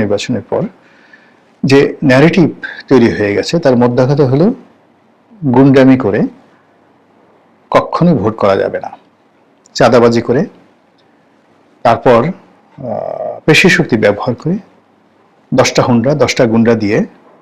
নির্বাচনের পর যে ন্যারেটিভ তৈরি হয়ে গেছে, তার মধ্যাঘাত হলো গুন্ডামি করে কখনোই ভোট করা যাবে না। চাঁদাবাজি করে, তারপর পেশি শক্তি ব্যবহার করে দশটা হুন্ডা, দশটা গুন্ডা দিয়ে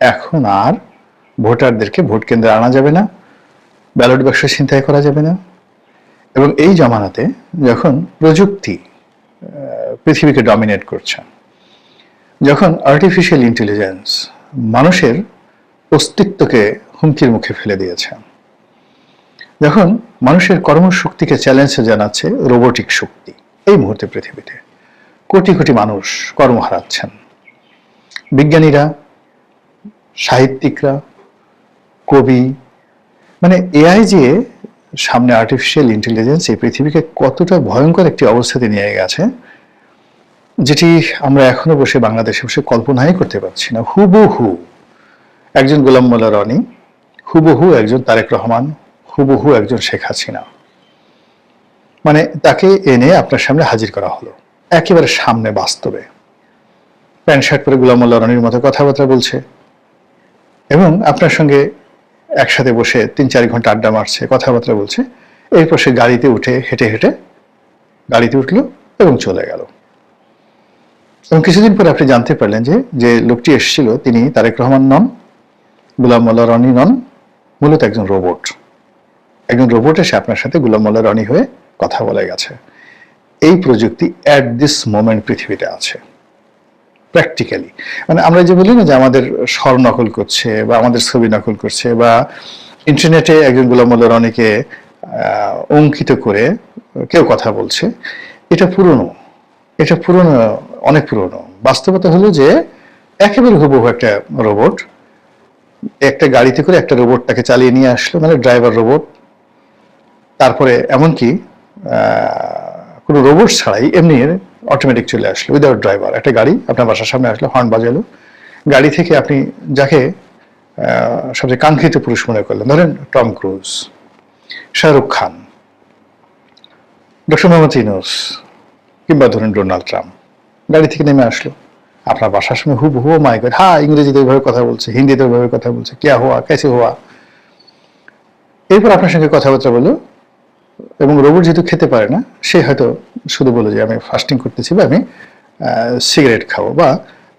এখন আর ভোটারদেরকে ভোট কেন্দ্রে আনা যাবে না, ব্যালট বাক্স ছিনতাই করা যাবে না। এবং এই জমানাতে যখন প্রযুক্তি পৃথিবীকে ডমিনেট করছে যখন আর্টিফিশিয়াল ইন্টেলিজেন্স মানুষের অস্তিত্বকে হুমকির মুখে ফেলে দিয়েছে, যখন মানুষের কর্মশক্তিকে চ্যালেঞ্জ জানাচ্ছে রোবোটিক শক্তি, এই মুহূর্তে পৃথিবীতে কোটি কোটি মানুষ কর্ম হারাচ্ছেন। বিজ্ঞানীরা, সাহিত্যিকরা, কবি মানে এআই যে সামনে আর্টিফিশিয়াল ইন্টেলিজেন্স এই পৃথিবীকে কতটা ভয়ঙ্কর একটি অবস্থাতে নিয়ে গেছে যেটি আমরা এখনও বসে বাংলাদেশে বসে কল্পনাই করতে পারছি না। হুবহু একজন গোলাম মোল্লা রনি, হুবহু একজন তারেক রহমান, হুবহু একজন শেখ হাসিনা। মানে তাকে এনে আপনার সামনে হাজির করা হলো। একেবারে সামনে বাস্তবে। প্যান্ট শার্ট পরে গোলাম মোল্লা রনির মতো কথাবার্তা বলছে। এবং আপনার সঙ্গে একসাথে বসে তিন চার ঘণ্টা আড্ডা মারছে, কথাবার্তা বলছে। এরপর সে গাড়িতে উঠে হেঁটে হেঁটে গাড়িতে উঠল এবং চলে গেল। এবং কিছুদিন পরে আপনি জানতে পারলেন যে যে লোকটি এসেছিল, তিনি তারেক রহমান নন, গুলাম মোল্লা রনি নন, মূলত একজন রোবট। একজন রোবট এসে আপনার সাথে গুলাম মোল্লা রনি হয়ে কথা বলে গেছে। এই প্রযুক্তি অ্যাট দিস মোমেন্ট পৃথিবীতে আছে। প্র্যাকটিক্যালি মানে আমরা যে বলি না যে আমাদের স্বর নকল করছে, বা আমাদের ছবি নকল করছে, বা ইন্টারনেটে একজন গুলাম মোল্লা রনিকে অঙ্কিত করে কেউ কথা বলছে, এটা পুরনো। এটা পুরনো অনেক পুরনো। বাস্তবতা হলো যে একেবারে হুবহু একটা রোবট একটা গাড়িতে করে একটা রোবট তাকে চালিয়ে নিয়ে আসলো মানে ড্রাইভার রোবট তারপরে এমনকি কোনো রোবট ছাড়াই এমনি অটোমেটিক চলে আসলো উইদাউট ড্রাইভার একটা গাড়ি আপনার বাসার সামনে আসলো হর্ন বাজালো। গাড়ি থেকে আপনি যাকে সবচেয়ে কাঙ্ক্ষিত পুরুষ মনে করলেন, ধরেন Tom Cruise, Shahrukh Khan, doctor Mohammad Yunus, কিংবা ধরেন ডোনাল্ড ট্রাম্প। গাড়ি থেকে নেমে আসলো। আপনার বাসার সঙ্গে হুব হু মাই গড হ্যাঁ ইংরেজিতে ওইভাবে কথা বলছে, হিন্দিতে ওইভাবে কথা বলছে, কেয়া হওয়া কেসে হওয়া এরপর আপনার সঙ্গে কথাবার্তা বলল, এবং রোবট যেহেতু খেতে পারে না, সে হয়তো শুধু বলে যে, আমি ফাস্টিং করতেছি বা আমি সিগারেট খাব। বা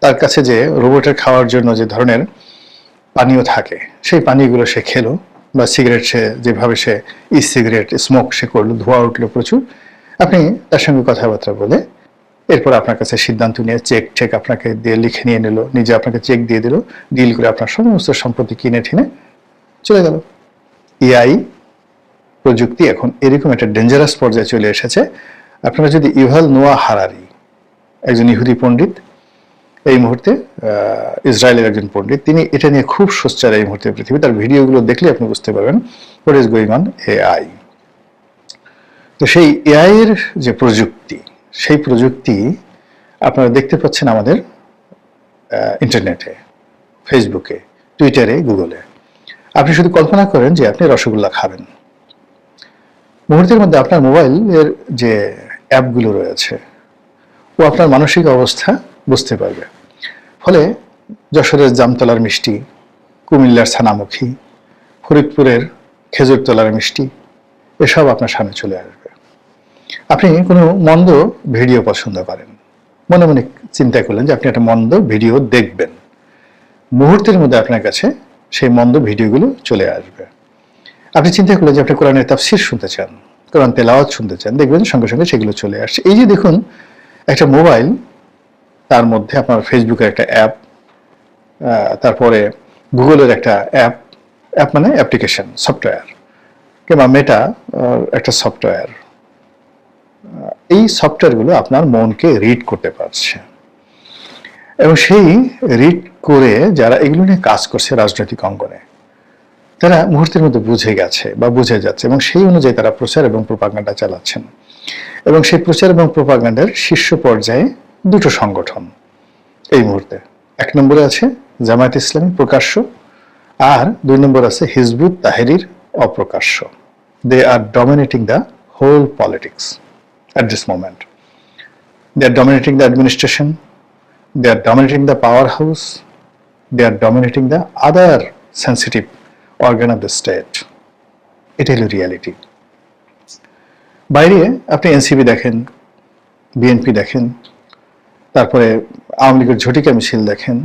তার কাছে যে রোবটের খাওয়ার জন্য যে ধরনের পানীয় থাকে, সেই পানীয়গুলো সে খেলো, বা সিগারেট সে, যেভাবে সে ই সিগারেট স্মোক সে করল, ধোঁয়া উঠল প্রচুর। আপনি তার সঙ্গে কথাবার্তা বলে এরপর আপনার কাছে সিদ্ধান্ত নিয়ে চেক চেক আপনাকে দিয়ে লিখে নিয়ে নিল, নিজে আপনাকে চেক দিয়ে দিল ডিল করে আপনার সমস্ত সম্পত্তি কিনে ঠিনে চলে গেল। এআই প্রযুক্তি এখন এরকম একটা ডেঞ্জারাস পর্যায়ে চলে এসেছে। আপনারা যদি ইভাল নোয়া হারারি, একজন ইহুদি পণ্ডিত, এই মুহূর্তে ইসরায়েলের একজন পণ্ডিত, তিনি এটা নিয়ে খুব সোচ্চার এই মুহূর্তে পৃথিবী তার ভিডিওগুলো দেখলে আপনি বুঝতে পারবেন what is going on AI তো সেই এআই এর যে প্রযুক্তি সেই প্রযুক্তি আপনারা দেখতে পাচ্ছেন আমাদের ইন্টারনেটে ফেসবুকে টুইটারে গুগলে আপনি শুধু কল্পনা করেন যে আপনি রসগোল্লা খাবেন। মুহূর্তের মধ্যে আপনার মোবাইলের যে অ্যাপগুলো রয়েছে, ও আপনার মানসিক অবস্থা বুঝতে পারবে। ফলে যশোরের জামতলার মিষ্টি, কুমিল্লার ছানামুখী, ফরিদপুরের খেজুরতলার মিষ্টি, এসব আপনার সামনে চলে আসবে। আপনি কোনো মন্দ ভিডিও পছন্দ করেন। মনে মনে চিন্তা করলেন যে আপনি একটা মন্দ ভিডিও দেখবেন। মুহূর্তের মধ্যে আপনার কাছে সেই মন্দ ভিডিওগুলো চলে আসবে। আপনি চিন্তা করলেন যে আপনি কোরআনের তাফসির শুনতে চান, কোরআন তেলাওয়াত শুনতে চান, দেখবেন সঙ্গে সঙ্গে সেগুলো চলে আসছে। এই যে দেখুন, একটা মোবাইল, তার মধ্যে আপনার ফেসবুকের একটা অ্যাপ তারপরে গুগলের একটা অ্যাপ অ্যাপ মানে অ্যাপ্লিকেশন, সফটওয়্যার, কিংবা মেটা একটা সফটওয়্যার। এই সফটওয়্যারগুলো আপনার মনকে রিড করতে পারছে। এবং সেই রিড করে যারা এগুলো নিয়ে কাজ করছে রাজনৈতিক অঙ্গনে, তারা মুহূর্তের মধ্যে বুঝে গেছে বা বুঝে যাচ্ছে এবং সেই অনুযায়ী তারা প্রচার এবং প্রপাগান্ডা চালাচ্ছেন। এবং সেই প্রচার এবং প্রপাগান্ডার শীর্ষ পর্যায়ে দুটো সংগঠন এই মুহূর্তে। এক নম্বরে আছে জামায়াত ইসলামী প্রকাশ্য, আর দুই নম্বর আছে Hizb ut তাহেরির অপ্রকাশ্য। They are dominating the whole politics at this moment. They are dominating the administration, they are dominating the powerhouse, they are dominating the other sensitive organ of the state. এটা হলো রিয়ালিটি বাইরে আপনি NCP দেখেন BNP দেখেন তারপরে আওয়ামী লীগের ঝটিকা মিছিল দেখেন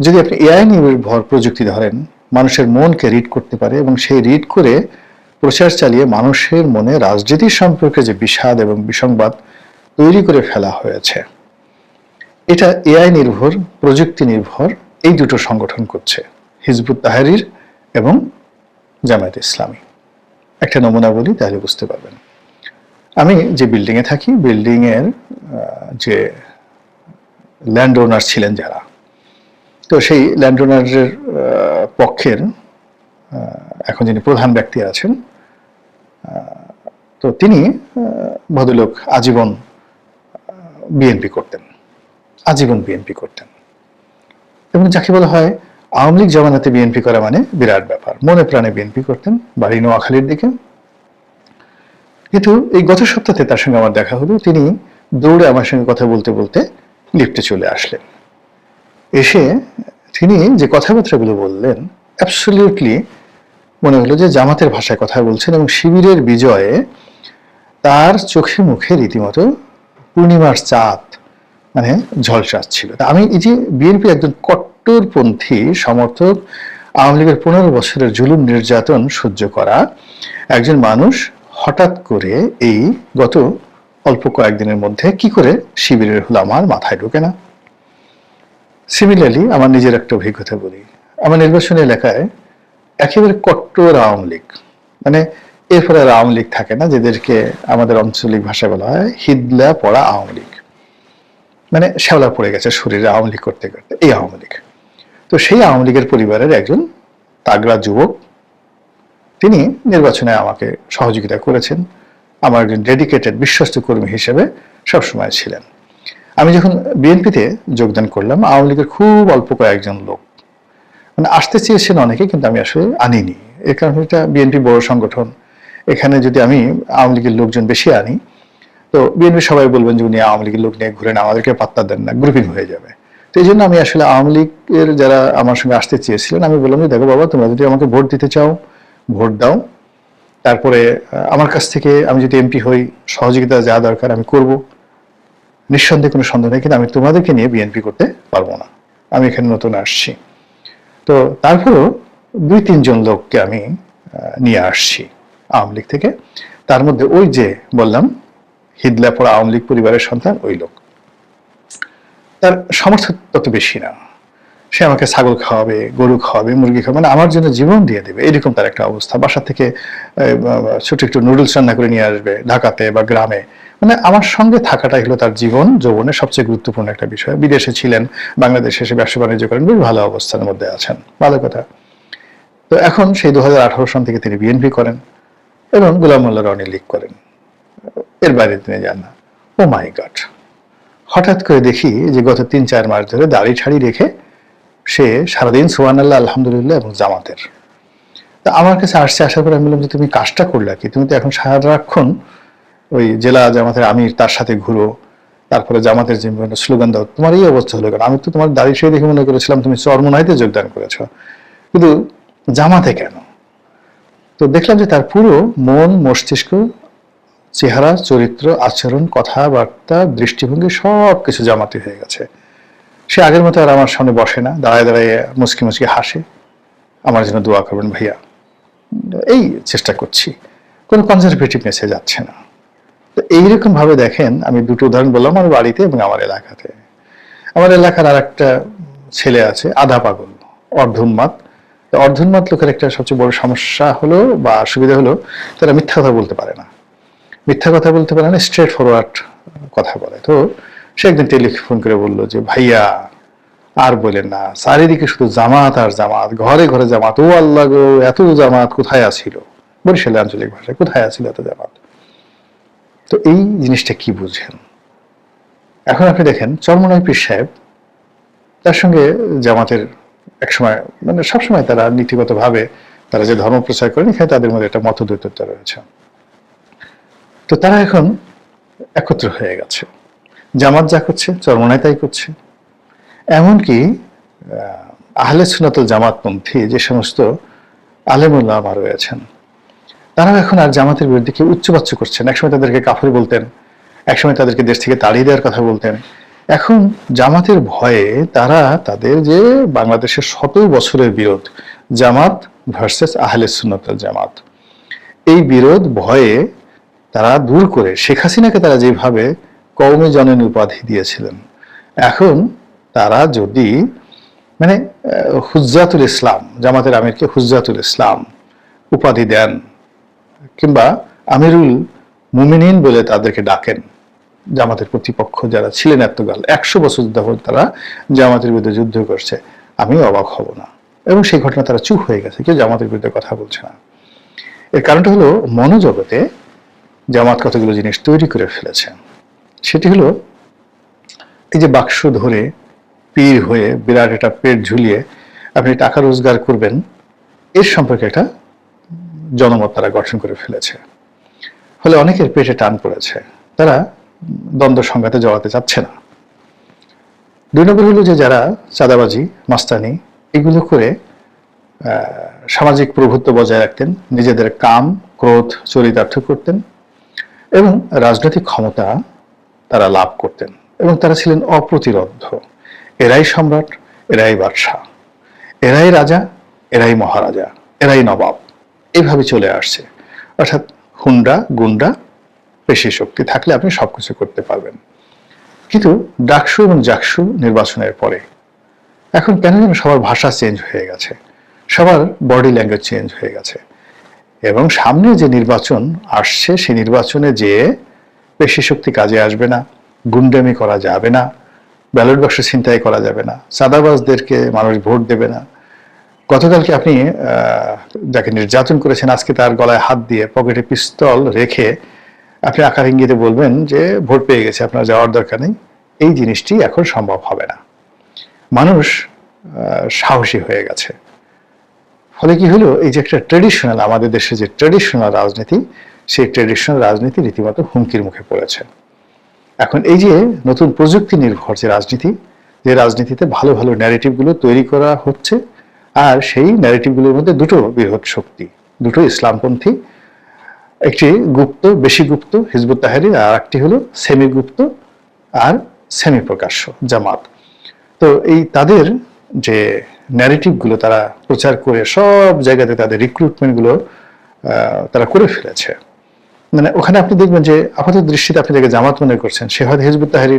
যদি আপনি এআই নির্ভর প্রযুক্তি ধরেন মানুষের মনকে রিড করতে পারে এবং সেই রিড করে প্রচার চালিয়ে মানুষের মনে রাজনীতি সম্পর্কে যে বিষাদ এবং বিসংবাদ তৈরি করে ফেলা হয়েছে। এটা এআই নির্ভর, প্রযুক্তি নির্ভর, এই দুটো সংগঠন করছে, হিজবুত তাহারির এবং জামায়াত ইসলামী। একটা নমুনা বলি, তাহলে বুঝতে পারবেন। আমি যে বিল্ডিংয়ে থাকি বিল্ডিংয়ের যে ল্যান্ড ওনার ছিলেন যারা, তো সেই ল্যান্ড ওনারের পক্ষের এখন যিনি প্রধান ব্যক্তি আছেন তো তিনি ভদ্রলোক আজীবন বিএনপি করতেন। আজীবন বিএনপি করতেন। এবং যাকে বলা হয় আওয়ামী লীগ জমানাতে বিএনপি করা মানে বিরাট ব্যাপার। মনে প্রাণে বিএনপি করতেন, বাড়ি নোয়াখালীর দিকে। কিন্তু এই গত সপ্তাহে তার সঙ্গে আমার দেখা হলো, তিনি দৌড়ে আমার সঙ্গে কথা বলতে বলতে লিফটে চলে আসলেন। এসে তিনি যে কথাবার্তাগুলো বললেন অ্যাবসলিউটলি মনে হলো যে জামাতের ভাষায় কথা বলছেন এবং শিবিরের বিজয়ে তার চোখে মুখে রীতিমতো পূর্ণিমার চাঁদ মানে ঝলসাচ্ছিল তা আমি এই যে বিএনপি একজন কট্টরপন্থী সমর্থক, আওয়ামী লীগের পনেরো বছরের জুলুম নির্যাতন সহ্য করা একজন মানুষ হঠাৎ করে এই গত অল্প কয়েকদিনের মধ্যে কি করে শিবিরের হলো আমার মাথায় ঢোকে না? সিমিলারলি আমার নিজের একটা অভিজ্ঞতা বলি। আমার নির্বাচনী এলাকায় একেবারে কট্টর আওয়ামী লীগ মানে এরপরে আর আওয়ামী লীগ থাকে না, যেদেরকে আমাদের আঞ্চলিক ভাষায় বলা হয় হিদলা পড়া আওয়ামী লীগ। মানে শ্যাওলা পড়ে গেছে শরীরে আওয়ামী লীগ করতে করতে, এই আওয়ামী লীগ। তো সেই আওয়ামী লীগের পরিবারের একজন তাগড়া যুবক, তিনি নির্বাচনে আমাকে সহযোগিতা করেছেন। আমার একজন ডেডিকেটেড বিশ্বস্ত কর্মী হিসেবে সবসময় ছিলেন। আমি যখন বিএনপিতে যোগদান করলাম, আওয়ামী লীগের খুব অল্প কয়েকজন লোক। মানে আসতে চেয়েছেন অনেকে, কিন্তু আমি আসলে আনিনি। এর কারণ এটা বিএনপি বড় সংগঠন। এখানে যদি আমি আওয়ামী লীগের লোকজন বেশি আনি, তো বিএনপি সবাই বলবেন যে উনি আওয়ামী লীগের লোক নিয়ে ঘুরে ঘুরেন, আমাদেরকে পাত্তা দেন না গ্রুপিং হয়ে যাবে। তো এই জন্য আমি আসলে আওয়ামী লীগের যারা আমার সঙ্গে আসতে চেয়েছিলেন, আমি বললাম যে, দেখো বাবা, তোমরা যদি আমাকে ভোট দিতে চাও, ভোট দাও। তারপরে আমার কাছ থেকে আমি যদি এমপি হই, সহযোগিতা যা দরকার আমি করব। নিঃসন্দেহে কোনো সন্দেহ নেই, কিন্তু আমি তোমাদেরকে নিয়ে বিএনপি করতে পারব না। আমি এখানে নতুন আসছি। তো তারপরেও দুই, তিনজন লোককে আমি নিয়ে আসছি। আওয়ামী লীগ থেকে। তার মধ্যে ওই যে বললাম হিদলাপড়া আওয়ামী লীগ পরিবারের সন্তান, ওই লোক। তার সামর্থ্য তত বেশি না। সে আমাকে ছাগল খাওয়াবে, গরু খাওয়াবে, মুরগি খাওয়াবে মানে আমার জন্য জীবন দিয়ে দেবে। এরকম তার একটা অবস্থা। বাসা থেকে ছোট একটু নুডলস রান্না করে নিয়ে আসবে ঢাকাতে বা গ্রামে। মানে আমার সঙ্গে থাকাটাই হলো তার জীবন, যৌবনের সবচেয়ে গুরুত্বপূর্ণ একটা বিষয়। বিদেশে ছিলেন, বাংলাদেশে এসে ব্যবসা বাণিজ্য করেন, বেশ ভালো অবস্থার মধ্যে আছেন। ভালো কথা। তো এখন সেই দু হাজার আঠারো সন থেকে তিনি বিএনপি করেন। এবং গোলাম মোল্লা রনি লিক করেন। এর বাইরে তিনি যান না। Oh my god. হঠাৎ করে দেখি যে গত তিন, চার মাস ধরে দাড়ি ঠাড়ি রেখে সে সারাদিন সোহান আল্লাহ আলহামদুলিল্লাহ এবং জামাতের। তা আমার কাছে আসছে, আসার পরে আমি বললাম যে, তুমি কাজটা করলা কি? তুমি তো এখন সারাক্ষণ ওই জেলা জামাতের আমির, তার সাথে ঘুরো, তারপরে জামাতের যে স্লোগান দাও, তোমার এই অবস্থা হলো কেন? আমি তো তোমার দাড়ি সেই দেখে মনে করেছিলাম, তুমি চরমনাইতে যোগদান করেছ। কিন্তু জামাতে কেন? তো দেখলাম যে তার পুরো মন, মস্তিষ্ক, চেহারা, চরিত্র, আচরণ, কথাবার্তা, দৃষ্টিভঙ্গি সব কিছু জামাতি হয়ে গেছে। সে আগের মতো আর আমার সামনে বসে না। দাঁড়ায় দাঁড়ায় মুচকি মুচকি হাসে। আমার জন্য দোয়া করবেন ভাইয়া। এই চেষ্টা করছি। কোনো কনজারভেটিভনেসে যাচ্ছে না। তো এইরকম ভাবে দেখেন, আমি দুটো উদাহরণ বললাম আমার বাড়িতে এবং আমার এলাকাতে। আমার এলাকার আর একটা ছেলে আছে, আধা পাগল তো অর্ধুন্মাদ লোকের একটা সবচেয়ে বড় সমস্যা হলো বা সুবিধা হলো তারা মিথ্যা কথা বলতে পারে না। মিথ্যা কথা বলতে পারে না স্ট্রেট ফরওয়ার্ড কথা বলে। তো সে একদিন টেলিফোন করে বলল যে, ভাইয়া, আর বলেন না, চারিদিকে শুধু জামাত আর জামাত, ঘরে ঘরে জামাত। ও আল্লাহ গো, এত জামাত কোথায় আছিল? বরিশালের আঞ্চলিক ভাষায়, কোথায় আছিল এত জামাত? তো এই জিনিসটা কি বুঝেন? এখন আপনি দেখেন চরমনাই পীর সাহেব তার সঙ্গে জামাতের একসময় মানে সবসময় তারা নীতিগতভাবে তারা যে ধর্ম প্রচার করেন, এখানে তাদের মধ্যে একটা মতদ্বৈততা রয়েছে। তো তারা এখন একত্র হয়ে গেছে। জামাত যা করছে চরমনায় তাই করছে। এমনকি আহলে সুনাতুল জামাতপন্থী যে সমস্ত আলেমুল্লামা রয়েছেন, তারাও এখন আর জামাতের বিরুদ্ধে কি উচ্চবাচ্য করছেন? একসময় তাদেরকে কাফের বলতেন, একসময় তাদেরকে দেশ থেকে তাড়িয়ে দেওয়ার কথা বলতেন। এখন জামাতের ভয়ে তারা তাদের যে বাংলাদেশের শত বছরের বিরোধ, জামাত ভার্সেস আহলে সুন্নতুল জামাত, এই বিরোধ ভয়ে তারা দূর করে শেখ হাসিনাকে তারা যেভাবে কৌমে জননী উপাধি দিয়েছিলেন, এখন তারা যদি মানে হুজ্জাতুল ইসলাম, জামাতের আমিরকে হুজ্জাতুল ইসলাম উপাধি দেন, কিংবা আমিরুল মুমিনিন বলে তাদেরকে ডাকেন জামাতের প্রতিপক্ষ যারা ছিলেন এতকাল একশো বছর যাবত তারা জামাতের বিরুদ্ধে যুদ্ধ করছে। আমিও অবাক হব না। এবং সেই ঘটনা তারা চুপ হয়ে গেছে, কেউ জামাতের বিরুদ্ধে কথা বলছে না। এর কারণটা হলো মনোজগতে জামাত কতগুলো জিনিস তৈরি করে ফেলেছে। সেটি হলো এই যে বাক্স ধরে পীর হয়ে বিরাট একটা পেট ঝুলিয়ে আপনি টাকা রোজগার করবেন, এর সম্পর্কে একটা জনমত তারা গঠন করে ফেলেছে। ফলে অনেকের পেটে টান পড়েছে। তারা দ্বন্দ্ব সংঘাতে জড়াতে চাচ্ছে না। দুই নম্বর হলো যে যারা চাঁদাবাজি, মাস্তানি, এগুলো করে সামাজিক প্রভুত্ব বজায় রাখতেন, নিজেদের কাম, ক্রোধ, চরিতার্থ করতেন এবং রাজনৈতিক ক্ষমতা তারা লাভ করতেন এবং তারা ছিলেন অপ্রতিরোধ্য। এরাই সম্রাট, এরাই বাদশাহ, এরাই রাজা, এরাই মহারাজা, এরাই নবাব। এভাবে চলে আসছে। অর্থাৎ হুন্ডা, গুন্ডা পেশি শক্তি থাকলে আপনি সবকিছু করতে পারবেন। কিন্তু ডাকসু এবং জাকসু নির্বাচনের পরে এখন কেন যেন সবার ভাষা চেঞ্জ হয়ে গেছে, সবার বডি ল্যাঙ্গুয়েজ চেঞ্জ হয়ে গেছে এবং সামনে যে নির্বাচন আসছে, সেই নির্বাচনে যে পেশি শক্তি কাজে আসবে না গুন্ডামি করা যাবে না ব্যালট বাক্স ছিনতাই করা যাবে না, সাদাবাজদেরকে মানুষ ভোট দেবে না। গতকালকে আপনি যাকে নির্যাতন করেছেন, আজকে তার গলায় হাত দিয়ে পকেটে পিস্তল রেখে আপনি আকার ইঙ্গিতে বলবেন যে ভোট পেয়ে গেছে, আপনার যাওয়ার দরকার নেই। এই জিনিসটি এখন সম্ভব হবে না। মানুষ সাহসী হয়ে গেছে। ফলে কি হলো? এই যে একটা ট্রেডিশনাল আমাদের দেশে যে ট্রেডিশনাল রাজনীতি, সেই ট্রেডিশনাল রাজনীতি রীতিমতো হুমকির মুখে পড়েছে। এখন এই যে নতুন প্রযুক্তি নির্ভর যে রাজনীতি, যে রাজনীতিতে ভালো ভালো ন্যারেটিভগুলো তৈরি করা হচ্ছে, আর সেই ন্যারেটিভগুলোর মধ্যে দুটো বৃহৎ শক্তি, দুটো ইসলামপন্থী একটি গুপ্ত, বেশি গুপ্ত, হিজবুত তাহারি আর একটি হলো সেমি গুপ্ত আর সেমি প্রকাশ্য জামাত। তো এই তাদের যে ন্যারেটিভগুলো তারা প্রচার করে, সব জায়গাতে তাদের রিক্রুটমেন্টগুলো তারা করে ফেলেছে। মানে ওখানে আপনি দেখবেন যে আপাতত দৃষ্টিতে আপনি যাকে জামাত মনে করছেন, সে হয়তো হিজবুত তাহারি